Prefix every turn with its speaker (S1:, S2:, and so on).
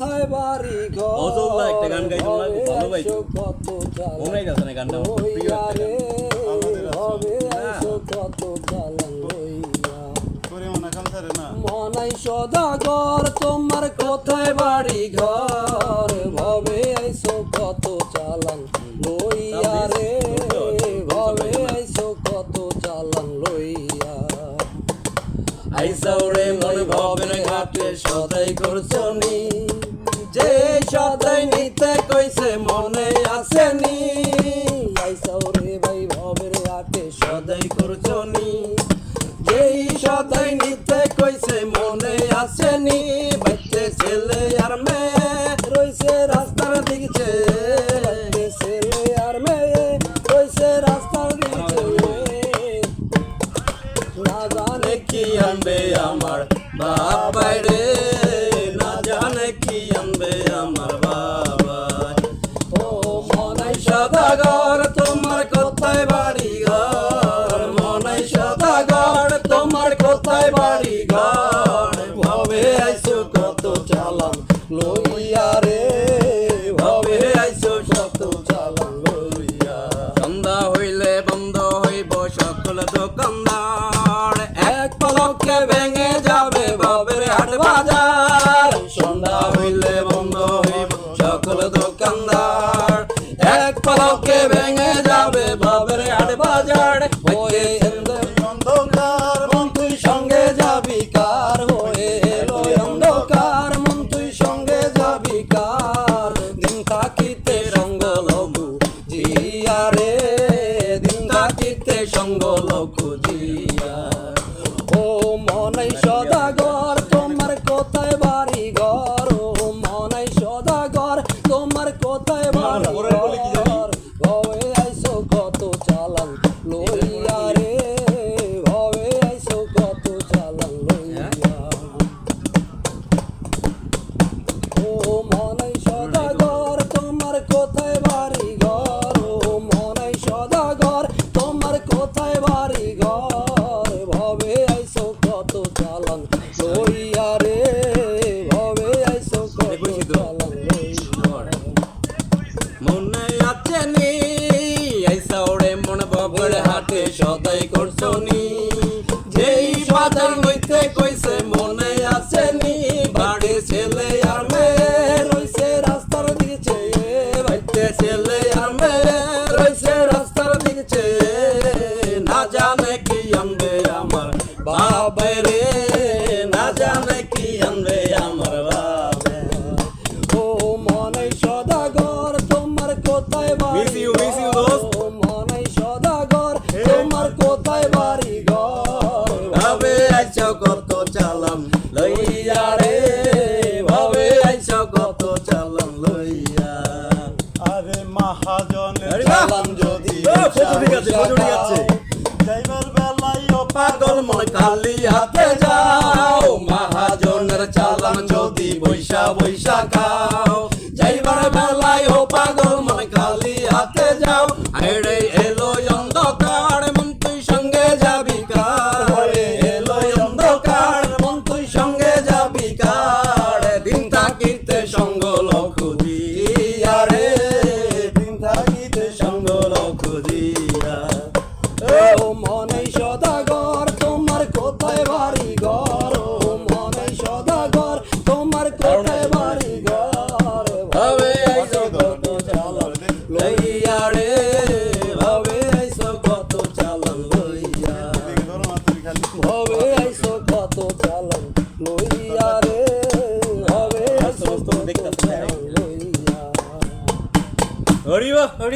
S1: একটা গান না, খুব ভালো।
S2: আইসো
S1: না গানটা? আমার, প্রিয়।
S2: হবে
S1: হ্যাঁ।
S2: আইসো
S3: না?
S2: মনাই সদাগর তোমার কোথায় বাড়ি ঘর? ভবে আইসো কত চালান লইয়া রে। ভবে আইসো কত চালান লইয়া।
S1: আইসাউরে মনে ভবের ঘাটে সদাই করছনি
S2: যে রাস্তার দিকে। বাইতে ছেলে আর মেয়ে, রইছে রাস্তার দিকে। না জানে
S1: কি আনবে আমার বাবাই রে সন্ধ্যা হইলে বন্ধ হইব, সকল দোকানদার।
S2: এক পলকে ভেঙে যাবে ভবের হাট বাজার। হয়ে মন সঙ্গে কার? মন সঙ্গে দিন সঙ্গ লঘু জিয়া। ও মনাই কোথায় কত
S1: চালাম লইয়া রে ভাবে আইছ কত চালাম লইয়া।
S3: আরে
S1: মহাজন
S3: চালাম যদি
S1: ফজলি গাছে।
S3: যাইবার বেলায়
S1: পাগল মন খালি হাতে যাও। মহাজনের চালাম যদি বৈশা বৈশা খাও। লইয়া রে ভাবে আইসো কত চালান লইয়া
S2: হবে আইসো কত চালান লইয়া রে হবে আইসো কত চালান লইয়া
S1: হরিবা হরি